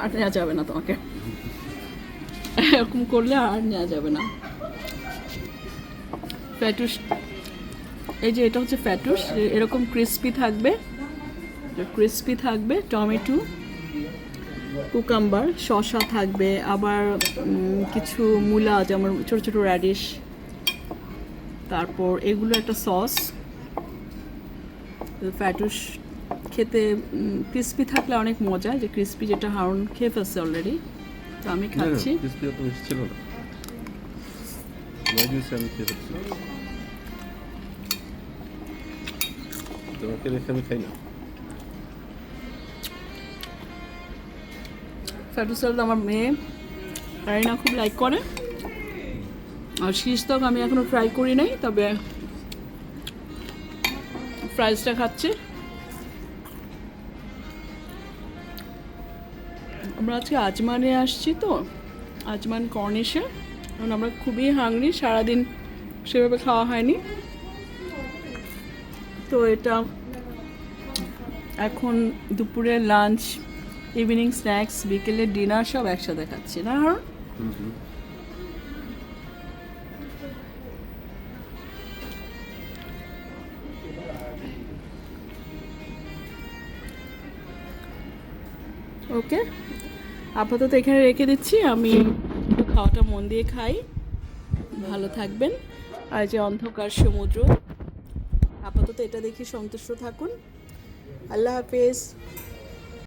আর নেওয়া যাবে না তোমাকে। এরকম করলে আর নেওয়া যাবে না। ফ্যাটুস, এই যে এটা হচ্ছে ফ্যাটুস এরকম ক্রিস্পি থাকবে। ক্রিস্পি থাকবে, টমেটো কুকাম্বার শসা থাকবে, আবার কিছু মূলা, যেমন ছোট ছোট র্যাডিশ তারপর এগুলো একটা সস ফ্যাটুস খেতে ক্রিস্পি থাকলে অনেক মজা যে ক্রিস্পি যেটা হারুন খেয়ে ফেলছে অলরেডি তো আমি খাচ্ছি। ক্রিস্পি অত বেশি ছিল না। আমি খেয়ে ফেলছি। তোমাকে রেখে আমি খাই না। ফ্যাটু আমার মেয়ে রাইনা খুব লাইক করে। আর শীষ আমি এখনও ফ্রাই করি নাই তবে ফ্রাইসটা খাচ্ছি। আমরা আজকে আজমানে আসছি তো, আজমান কর্নিশে কারণ আমরা খুবই হাংরি, সারাদিন সেভাবে খাওয়া হয়নি তো এটা এখন দুপুরে লাঞ্চ, ইভিনিং স্ন্যাক্স বিকেলের ডিনার সব একসাথে খাচ্ছি, না? ওকে আপাতত এখানে রেখে দিচ্ছি। আমি খাওয়াটা মন দিয়ে খাই। ভালো থাকবেন। আর যে অন্ধকার সমুদ্র, আপাতত এটা দেখি সন্তুষ্ট থাকুন। আল্লাহ হাফেজ।